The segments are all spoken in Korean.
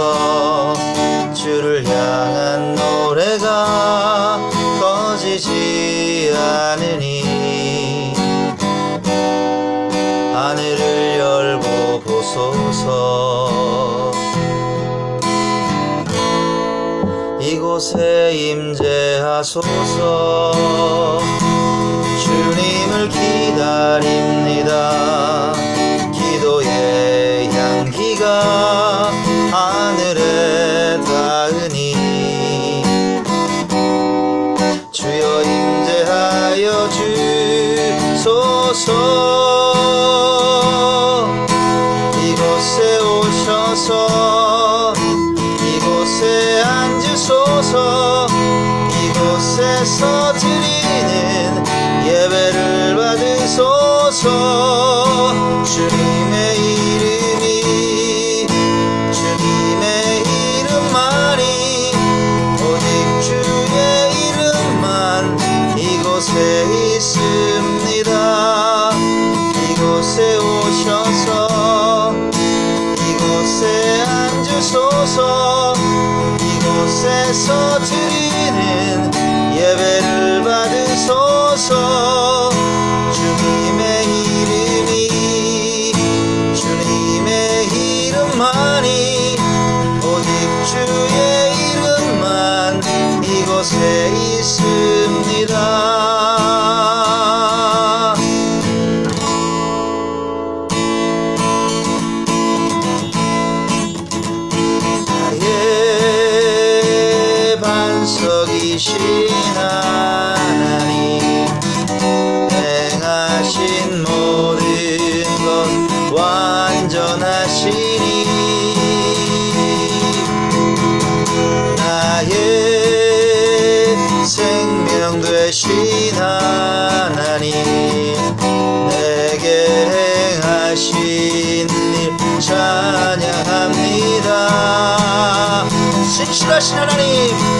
주목하소서 주를 향한 노래가 꺼지지 않으니 하늘을 열고 보소서. 이곳에 임재하소서. 주님을 기다립니다. 기도의 향기가 하늘에 닿으니 주여 임재하여 주소서. 이곳에 오셔서 이곳에 앉으소서 이곳에서 드리는 예배를 받으소서 이곳에 오셔서 이곳에 앉으소서 이곳에서 반석이신 하나님 행하신 모든 것 완전하시니 나의 생명 되신 하나님 내게 행하신 일 찬양합니다. 신실하신 하나님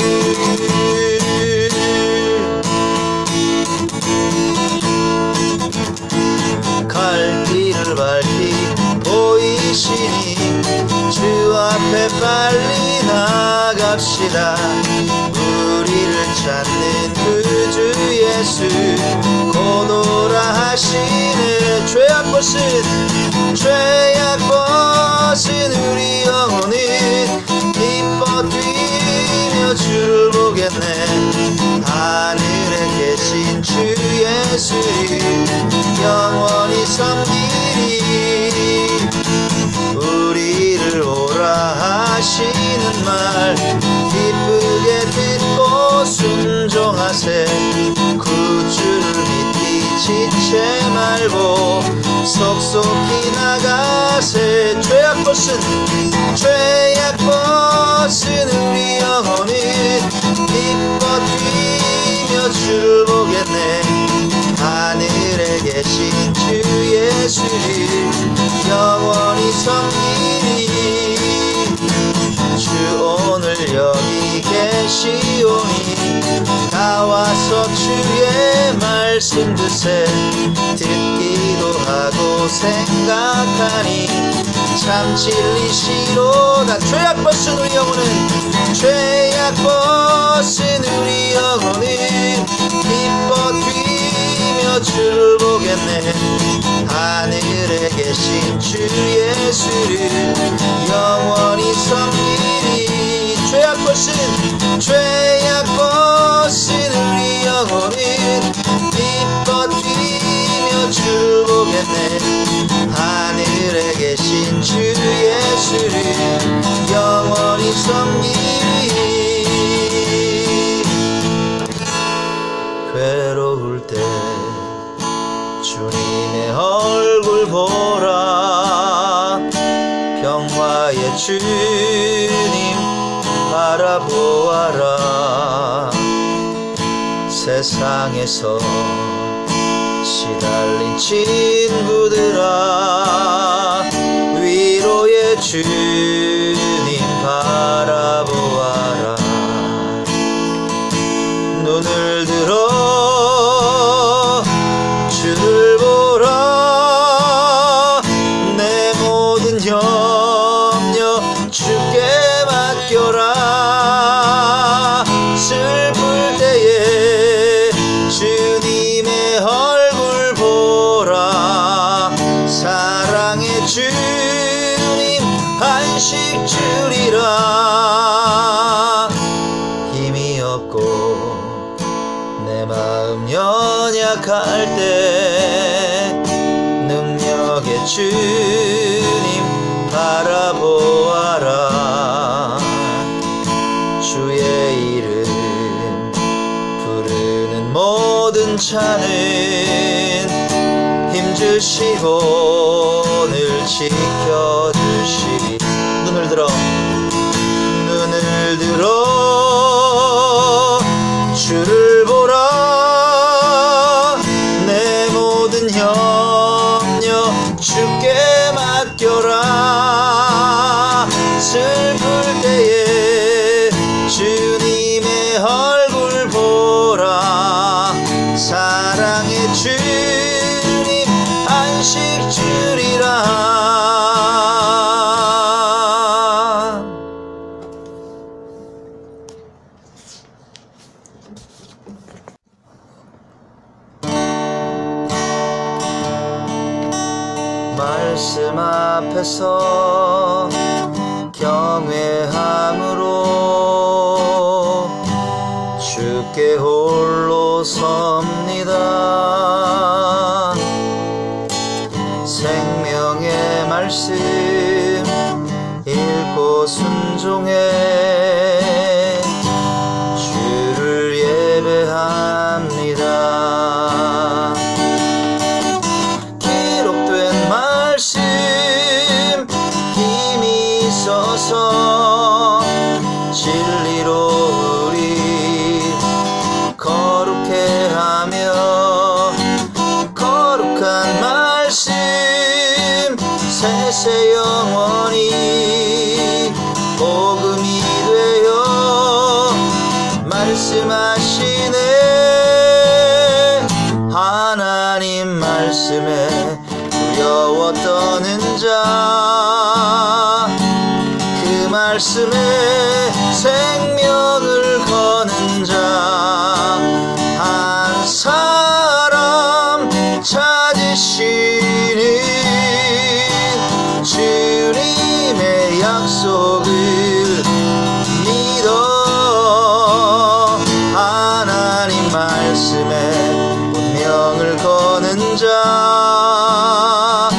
밝히 보이시니 주 앞에 빨리 나갑시다. 우리를 찾는 그 주 예수 고도라 하시네. 죄악 벗은 죄악 벗은 우리 영혼은 기뻐 뛰며 주를 보겠네. 하늘에 계신 주 예수 하시는 말. 기쁘게 듣고 순종하세. 구주를 믿기 지체 말고 속속히 나가세. 죄악 벗은 죄악 벗은 우리 영혼은 기뻐 뛰며 주를 보겠네. 하늘에 계신 주 예수를 영원히 섬기 여기 계시오니 나와서 주의 말씀 듣세 듣기도 하고 생각하니 참 진리시로다 죄악 벗은 우리 영혼은 죄악 벗은 우리 영혼은 기뻐 뛰며 주를 보겠네. 하늘에 계신 주 예수를 섬기리 벗은 죄악 우리 영혼은 기뻐 뛰며 주를 보겠네. 하늘에 계신 주 예수를 영원히 섬기리 괴로울 때 주님의 얼굴 보라. 평화의 주님 바라보아라. 세상에서 시달린 친구들아 위로의 주님 바라 내 마음 연약할 때 능력의 주님 바라보아라. 주의 이름 부르는 모든 차는 힘주시고 늘 지켜주시리 눈을 들어. 눈을 들어 안식 주리라. 말씀 앞에서 경외함으로 주께 홀로 섭니다 말씀 읽고 순종해. 주를 예배합니다. 기록된 말씀 힘이 있어서 진리로 말씀하시네. 하나님 말씀에 두려워 떠는 자 그 말씀에 생명을 거는 자한사 거